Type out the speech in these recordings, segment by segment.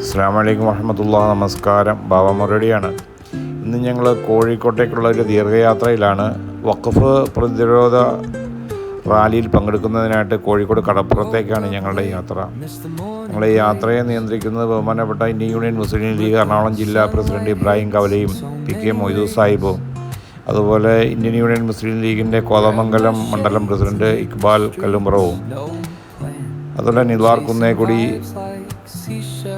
അസ്സാം വലൈക്കും വറഹമത്തുള്ള നമസ്കാരം. ബാബ മുരടിയാണ് ഇന്ന് ഞങ്ങൾ കോഴിക്കോട്ടേക്കുള്ള ഒരു ദീർഘയാത്രയിലാണ് വഖഫ് പ്രതിരോധ റാലിയിൽ പങ്കെടുക്കുന്നതിനായിട്ട് കോഴിക്കോട് കടപ്പുറത്തേക്കാണ് ഞങ്ങളുടെ യാത്ര. ഞങ്ങളുടെ യാത്രയെ നിയന്ത്രിക്കുന്നത് ബഹുമാനപ്പെട്ട Indian Union Muslim League Ernakulam ജില്ലാ പ്രസിഡന്റ് ഇബ്രാഹിം കവലയും പി കെ മൊയ്തു സാഹിബും. അതുപോലെ ഇന്ത്യൻ യൂണിയൻ മുസ്ലിം ലീഗിന്റെ കോതമംഗലം മണ്ഡലം പ്രസിഡന്റ് ഇക്ബാൽ കല്ലുംപുറവും. അതുപോലെ നിലാർ കുന്നേക്കുടി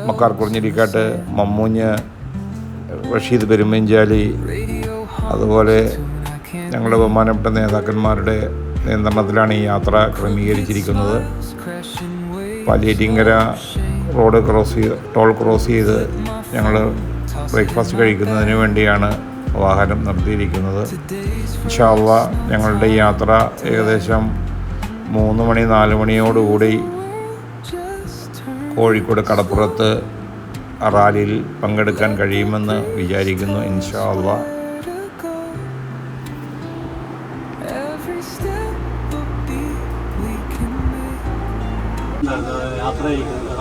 മക്കാർ കുറിഞ്ഞിരിക്കാട്ട് മമ്മൂഞ്ഞ് റഷീദ് പെരുമഞ്ചാലി അതുപോലെ ഞങ്ങളുടെ ബഹുമാനപ്പെട്ട നേതാക്കന്മാരുടെ നിയന്ത്രണത്തിലാണ് ഈ യാത്ര ക്രമീകരിച്ചിരിക്കുന്നത്. പാലിയേറ്റിങ്കര റോഡ് ക്രോസ് ചെയ്ത് ടോൾ ക്രോസ് ചെയ്ത് ഞങ്ങൾ ബ്രേക്ക്ഫാസ്റ്റ് കഴിക്കുന്നതിന് വേണ്ടിയാണ് വാഹനം നിർത്തിയിരിക്കുന്നത്. ഷാവ ഞങ്ങളുടെ യാത്ര ഏകദേശം മൂന്ന് മണി നാല് മണിയോടുകൂടി കോഴിക്കോട് കടപ്പുറത്ത് റാലിയിൽ പങ്കെടുക്കാൻ കഴിയുമെന്ന് വിചാരിക്കുന്നു ഇൻഷാ അള്ളാ Every step will be we യാത്ര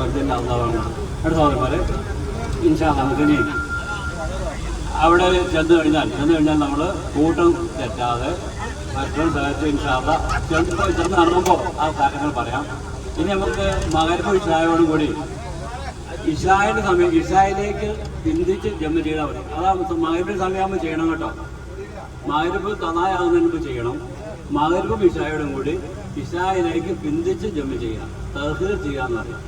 അടുത്ത സഹോദരന്മാരെ ഇൻഷാ നമുക്കിനി അവിടെ ചെന്ന് കഴിഞ്ഞാൽ ചെന്ന് കഴിഞ്ഞാൽ നമ്മൾ കൂട്ടം തെറ്റാതെ മറ്റൊരു സ്ഥലത്ത് ഇൻഷാള്ള ചെന്ന് ചെന്ന് നടന്നപ്പോൾ ആ കാര്യങ്ങൾ പറയാം. ഇനി നമുക്ക് മകരപ്പ് ഇഷായോടും കൂടി ഇഷായുടെ സമയം ഇഷായിലേക്ക് ചിന്തിച്ച് ജമ്മ ചെയ്താൽ മതി. അതാ മകരപ്പിന്റെ സമയമാകുമ്പോൾ ചെയ്യണം കേട്ടോ. മകരപ്പ് തന്നായാകുന്നതിന് മുമ്പ് ചെയ്യണം. മകരപ്പും ഇഷായോടും കൂടി ഇഷായിലേക്ക് പിന്തിച്ച് ജമ്മ ചെയ്യാം ചെയ്യാന്ന് പറയാം.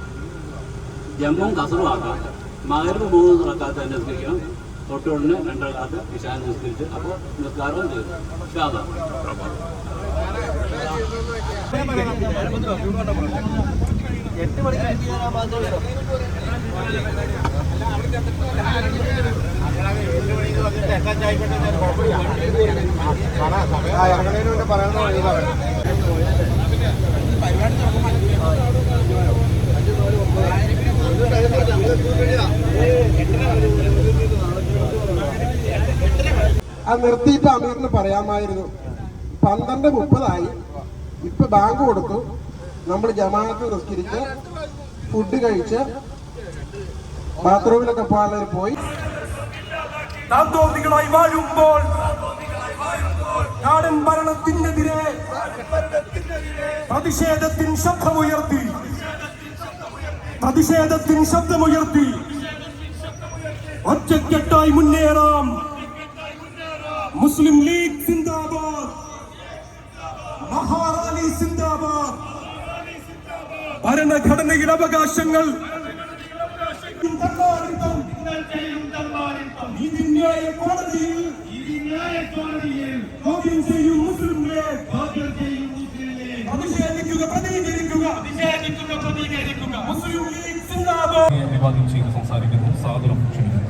ജമ്മും കസറും ആക്കാം. മകരപ്പ് മൂന്ന് റക്കാത്ത് തന്നെ നിസ്കരിക്കണം. തൊട്ടുടനെ രണ്ടരക്കാത്ത് ഇഷാൻ നിസ്കരിച്ച് അപ്പോൾ നിസ്കാരവും ചെയ്തു. ഇഷാദ അത് നിർത്തിയിട്ട് അമീറിന് പറയാമായിരുന്നു. പന്ത്രണ്ട് മുപ്പതായി. ഇപ്പൊ ബാങ്ക് കൊടുത്തു. നമ്മൾ ജമാഅത്ത് നിസ്കരിച്ച് ഫുഡ് കഴിച്ച് ബാത്റൂമിലൊക്കെ പോകാൻ പോയി. നാം വാഴുമ്പോൾ നാടൻ ഭരണത്തിനെതിരെ പ്രതിഷേധത്തിൻ ശബ്ദമുയർത്തി. പ്രതിഷേധത്തിൻ ശബ്ദമുയർത്തി. ഒറ്റക്കെട്ടായി മുന്നേറാം. മുസ്ലിം ലീഗ് സിന്ദാബാദ്. മഹാറാലി സിന്ദാബാദ്. ഭരണഘടനയുടെ അവകാശങ്ങൾ. നീതിന്യായ കോടതിയിൽ ചോദ്യം ചെയ്യും മുസ്ലിം പ്രതികരിക്കുക പ്രതിഷേധിക്കുക പ്രതികരിക്കുക മുസ്ലിം ലീഗ് സിന്ദാബാദ്. അഭിവാദ്യം ചെയ്ത് സംസാരിക്കുന്നു. സാദരം ക്ഷണിക്കുന്നു.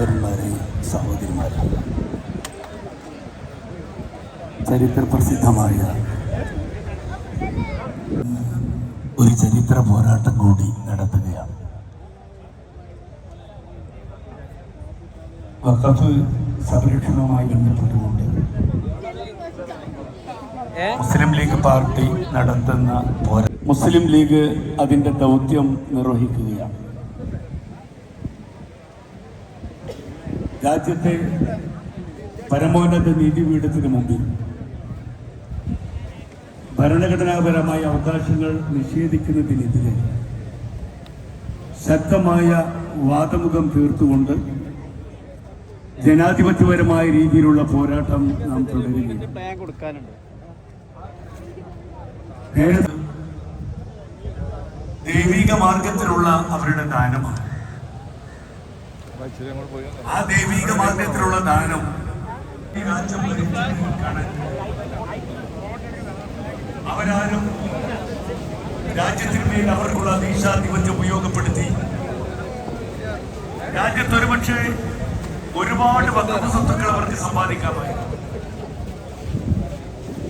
സഹോദരന്മാരെ സഹോദരിമാരെ. ചരിത്ര പ്രസിദ്ധമായ ഒരു ചരിത്ര പോരാട്ടം കൂടി നടത്തുകയാണ്. വഖഫ് സംരക്ഷണവുമായി ബന്ധപ്പെട്ടുകൊണ്ട് മുസ്ലിം ലീഗ് പാർട്ടി നടത്തുന്ന പോരാ മുസ്ലിം ലീഗ് അതിന്റെ ദൗത്യം നിർവഹിക്കുകയാണ്. രാജ്യത്തെ പരമോന്നത നീതി നീതിപീഠത്തിന് മുമ്പിൽ ഭരണഘടനാപരമായ അവകാശങ്ങൾ നിഷേധിക്കുന്നതിനെതിരെ ശക്തമായ വാദമുഖം തീർത്തുകൊണ്ട് ജനാധിപത്യപരമായ രീതിയിലുള്ള പോരാട്ടം നാം നേരത്തെ ദൈവിക മാർഗത്തിലുള്ള അവരുടെ ദാനമാണ്. ആ ദൈവിക മാർഗത്തിലുള്ള ദാനം ഈ രാജ്യത്തിന് വേണ്ടി അവരാരും അവർക്കുള്ള ദീശാധിപത്യം ഉപയോഗപ്പെടുത്തി രാജ്യത്ത് ഒരുപക്ഷെ ഒരുപാട് വകുപ്പ് സ്വത്തുക്കൾ അവർക്ക് സമ്പാദിക്കാമായി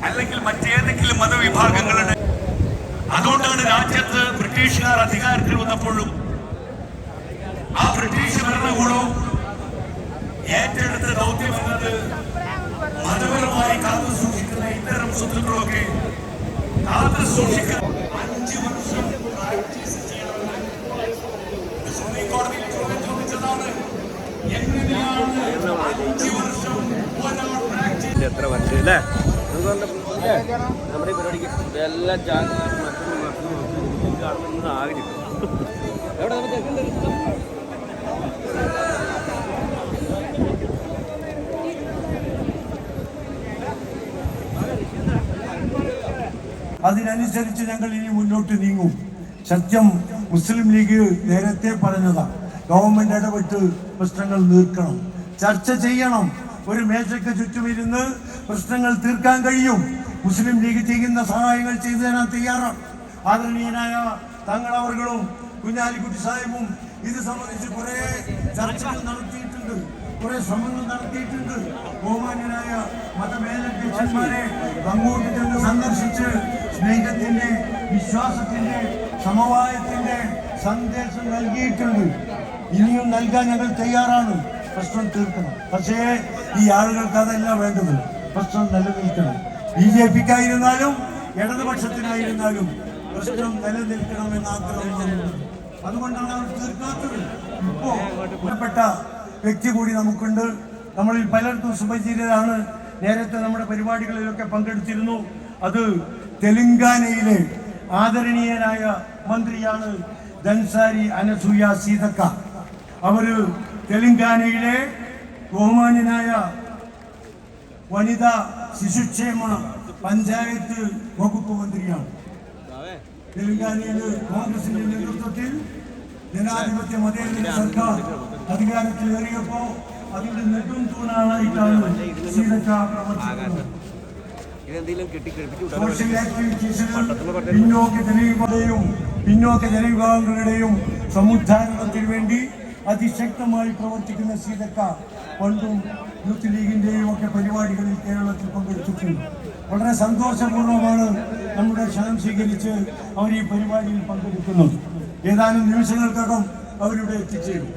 അല്ലെങ്കിൽ മറ്റേതെങ്കിലും മതവിഭാഗങ്ങളുടെ അതുകൊണ്ടാണ് രാജ്യത്ത് ബ്രിട്ടീഷുകാർ അധികാരത്തിൽ വന്നപ്പോഴും ആ ബ്രിട്ടീഷ് ഭരണകൂടവും ഏറ്റെടുത്ത ദൗത്യം എന്നത് മതപരമായി കാത്തു സൂക്ഷിക്കുന്ന ഇത്തരം സ്വത്തുക്കളൊക്കെ കാത്തു സൂക്ഷിക്കുന്ന അഞ്ച് വർഷം പ്രാക്ടീസ് ചെയ്യണമെന്ന് സുപ്രീം കോടതിയിൽ ചോദ്യം ചോദിച്ചതാണ്. എങ്ങനെയാണ് അഞ്ച് വർഷം ഒരാൾ പ്രാക്ടീസ് എത്ര വർഷം അല്ലേ? നമ്മുടെ പരിപാടിക്ക് ഇതെല്ലാം ജാതി മറ്റൊന്നും മറ്റൊന്നും കാണുന്നത് കിട്ടും എവിടെ നമുക്ക് അതിനനുസരിച്ച് ഞങ്ങൾ ഇനി മുന്നോട്ട് നീങ്ങും. സത്യം മുസ്ലിം ലീഗ് നേരത്തെ പറഞ്ഞതാണ് ഗവൺമെന്റ് ഇടപെട്ട് പ്രശ്നങ്ങൾ തീർക്കണം ചർച്ച ചെയ്യണം. ഒരു മേശയ്ക്ക് ചുറ്റുമിരുന്ന് പ്രശ്നങ്ങൾ തീർക്കാൻ കഴിയും. മുസ്ലിം ലീഗ് ചെയ്യുന്ന സഹായങ്ങൾ ചെയ്തു തരാൻ തയ്യാറാണ് ആദരണീയനായ താങ്കൾ അവർകളും കുഞ്ഞാലിക്കുട്ടി സാഹിബും ഇത് സംബന്ധിച്ച് കുറേ ചർച്ചകൾ നടത്തി. കുറെ ശ്രമങ്ങൾ നടത്തിയിട്ടുണ്ട്. ബഹുമാന്യനായ മതമേലധ്യക്ഷന്മാരെ അങ്ങോട്ട് ചെന്ന് സന്ദർശിച്ച് സ്നേഹത്തിന്റെ വിശ്വാസത്തിന്റെ സമവായത്തിന്റെ സന്ദേശം നൽകിയിട്ടുണ്ട്. ഇനിയും നൽകാൻ ഞങ്ങൾ തയ്യാറാണ്. പ്രശ്നം തീർക്കണം. പക്ഷേ ഈ ആളുകൾക്ക് അതല്ല വേണ്ടത്. പ്രശ്നം നിലനിൽക്കണം. ബി ജെ പിക്കായിരുന്നാലും ഇടതുപക്ഷത്തിനായിരുന്നാലും പ്രശ്നം നിലനിൽക്കണമെന്ന് ആഗ്രഹം അതുകൊണ്ടാണ് അവർ തീർക്കാത്തത്. ഇപ്പോ ബന്ധപ്പെട്ട വ്യക്തി കൂടി നമുക്കുണ്ട്. നമ്മളിൽ പലർക്കും സുപരിചിതരാണ്. നേരത്തെ നമ്മുടെ പരിപാടികളിലൊക്കെ പങ്കെടുത്തിരുന്നു. അത് തെലങ്കാനയിലെ ആദരണീയനായ മന്ത്രിയാണ് ധൻസാരി അനസൂയ സീതക്ക. അവർ തെലങ്കാനയിലെ ബഹുമാന്യനായ വനിതാ ശിശുക്ഷേമ പഞ്ചായത്ത് വകുപ്പ് മന്ത്രിയാണ്. തെലങ്കാനയിൽ കോൺഗ്രസിന്റെ നേതൃത്വത്തിൽ ജനാധിപത്യ മതേതര സർക്കാർ അധികാരത്തിലേറിയപ്പോ അതിന്റെ നെടും തൂണായിട്ടാണ് സീതക്ക പ്രവർത്തിക്കുന്നത്. സോഷ്യൽ പിന്നോക്ക ജനവിഭാഗങ്ങളുടെയും പിന്നോക്ക ജനവിഭാഗങ്ങളുടെയും സമുദ്ധാരണത്തിന് വേണ്ടി അതിശക്തമായി പ്രവർത്തിക്കുന്ന സീതക്ക പണ്ടും യൂത്ത് ലീഗിന്റെയും ഒക്കെ പരിപാടികളിൽ കേരളത്തിൽ പങ്കെടുത്തിട്ടുണ്ട്. വളരെ സന്തോഷപൂർവമാണ് നമ്മുടെ ക്ഷണം സ്വീകരിച്ച് അവർ ഈ പരിപാടിയിൽ പങ്കെടുക്കുന്നത്. ഏതാനും നിമിഷങ്ങൾക്കകം അവരിവിടെ എത്തിച്ചേരും.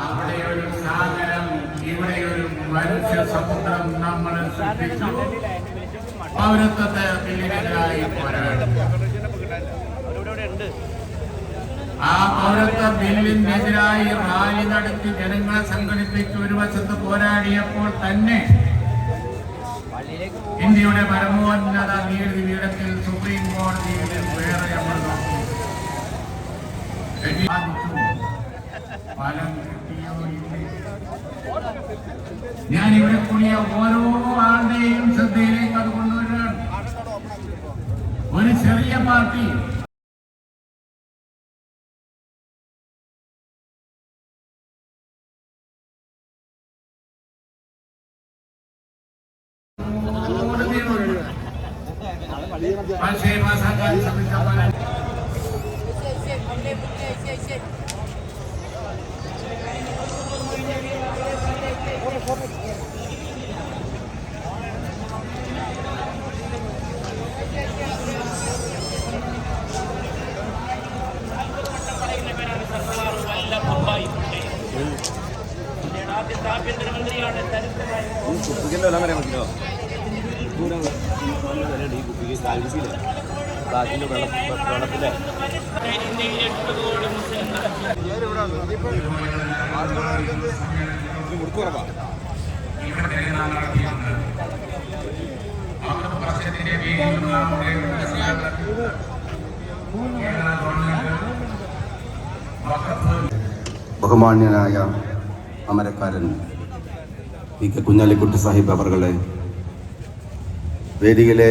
അവിടെ ഒരു സാഗരം ഇവിടെ ഒരു മനുഷ്യ സമുദ്രം നമ്മൾ സൃഷ്ടിച്ചു. പൗരത്വത്തെ ബില്ലിനെതിരായി പോരാടി ആ പൗരത്വ ബില്ലിനെതിരായി റാലി നടത്തി ജനങ്ങളെ സംഘടിപ്പിച്ച് ഒരു വശത്ത് പോരാടിയപ്പോൾ തന്നെ ഇന്ത്യയുടെ പരമോന്നത നീതി പീഠത്തിൽ സുപ്രീം കോടതിയിൽ വേറെ നമ്മൾ നോക്കി ഇല്ലേ? ഞാൻ ഇവിടെ കൂടിയ ഓരോ ആളുടെയും ശ്രദ്ധയിലേക്ക് അത് കൊണ്ടുവരികയാണ്. ഒരു ചെറിയ പാർട്ടി പക്ഷേ പാസ്സാക്കാൻ ശ്രമിച്ചപ്പോൾ കുപ്പിക്കല്ലോ മതിയോ ദൂരം ഈ കുപ്പിക്ക് കഴിക്കില്ല കാറ്റിന്റെ വെള്ളം ഇവിടെ നടത്തിയിട്ടുണ്ട് അമൃത് വർഷത്തിന്റെ പേരിൽ നമ്മുടെ കേരള ഗവൺമെന്റ് വഖഫ് ബഹുമാന്യനായ അമരക്കാരൻ പി കെ കുഞ്ഞാലിക്കുട്ടി സാഹിബ് അവർകളെ വേദിയിലെ